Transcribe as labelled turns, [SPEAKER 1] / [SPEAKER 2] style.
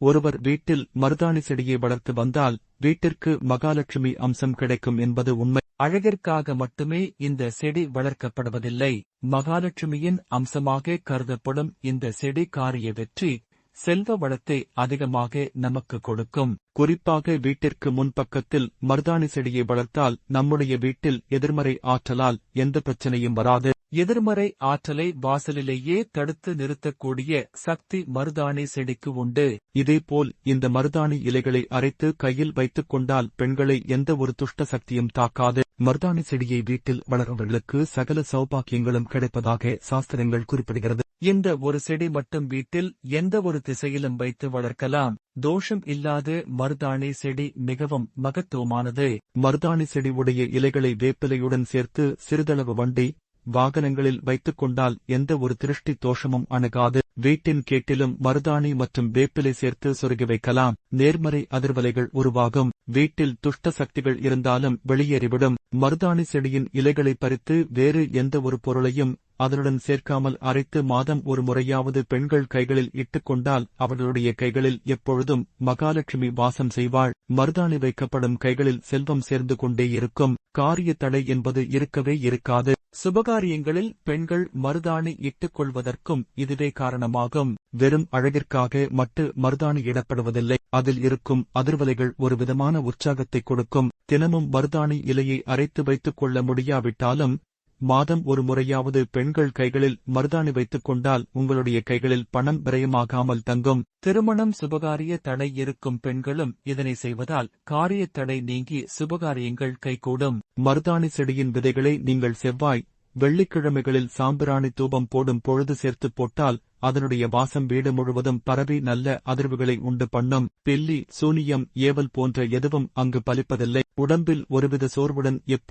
[SPEAKER 1] ஒருவர் வீட்டில் மருதாணி செடியை வளர்த்து வந்தால் வீட்டிற்கு மகாலட்சுமி அம்சம் கிடைக்கும் என்பது உண்மை. அழகிற்காக மட்டுமே இந்த செடி வளர்க்கப்படுவதில்லை. மகாலட்சுமியின் அம்சமாக கருதப்படும் இந்த செடி காரிய வெற்றி செல்வ வளத்தை அதிகமாக நமக்கு கொடுக்கும். குறிப்பாக வீட்டிற்கு முன்பக்கத்தில் மருதாணி செடியை வளர்த்தால் நம்முடைய வீட்டில் எதிர்மறை ஆற்றலால் எந்த பிரச்சனையும் வராது. எதிர்மறை ஆற்றலை வாசலிலேயே தடுத்து நிறுத்தக்கூடிய சக்தி மருதாணி செடிக்கு உண்டு. இதேபோல் இந்த மருதாணி இலைகளை அரைத்து கையில் வைத்துக் கொண்டால் பெண்களை எந்த ஒரு துஷ்ட சக்தியும் தாக்காது. மருதாணி செடியை வீட்டில் வளர்பவர்களுக்கு சகல சௌபாக்கியங்களும் கிடைப்பதாக சாஸ்திரங்கள் குறிப்பிடுகிறது. இந்த ஒரு செடி மட்டும் வீட்டில் எந்த ஒரு திசையிலும் வைத்து வளர்க்கலாம். தோஷம் இல்லாத மருதாணி செடி மிகவும் மகத்துவமானது. மருதாணி செடி உடைய இலைகளை வேப்பிலையுடன் சேர்த்து சிறிதளவு வண்டி வாகனங்களில் வைத்துக் கொண்டால் எந்த ஒரு திருஷ்டி தோஷமும் அணுகாது. வீட்டின் கேட்டிலும் மருதாணி மற்றும் வேப்பிலை சேர்த்து சொருகி வைக்கலாம். நேர்மறை அதிர்வலைகள் உருவாகும். வீட்டில் துஷ்ட சக்திகள் இருந்தாலும் வெளியேறிவிடும். மருதாணி செடியின் இலைகளை பறித்து வேறு எந்த ஒரு பொருளையும் அதனுடன் சேர்க்காமல் அரைத்து மாதம் ஒரு முறையாவது பெண்கள் கைகளில் இட்டுக்கொண்டால் அவர்களுடைய கைகளில் எப்பொழுதும் மகாலட்சுமி வாசம் செய்வாள். மருதாணி வைக்கப்படும் கைகளில் செல்வம் சேர்ந்து கொண்டே இருக்கும். காரிய தடை என்பது இருக்கவே இருக்காது. சுபகாரியங்களில் பெண்கள் மருதாணி இட்டுக் கொள்வதற்கும் இதுவே காரணமாகும். வெறும் அழகிற்காக மட்டு மருதாணி இடப்படுவதில்லை. அதில் இருக்கும் அதிர்வலைகள் ஒரு விதமான உற்சாகத்தை கொடுக்கும். தினமும் மருதாணி இலையை அரைத்து வைத்துக் கொள்ள முடியாவிட்டாலும் மாதம் ஒரு முறையாவது பெண்கள் கைகளில் மருதாணி வைத்துக் கொண்டால் உங்களுடைய கைகளில் பணம் விரயமாகாமல் தங்கும். திருமணம் சுபகாரிய தடை இருக்கும் பெண்களும் இதனை செய்வதால் காரிய தடை நீங்கி சுபகாரியங்கள் கைகூடும். மருதாணி செடியின் விதைகளை நீங்கள் செவ்வாய் வெள்ளிக்கிழமைகளில் சாம்பிராணி தூபம் போடும் பொழுது சேர்த்து போட்டால் அதனுடைய வாசம் வீடு முழுவதும் பரவி நல்ல அதிர்வுகளை உண்டு பண்ணும். பில்லி சூனியம் ஏவல் போன்ற எதுவும் அங்கு பலிப்பதில்லை. உடம்பில் ஒருவித சோர்வுடன் எப்போ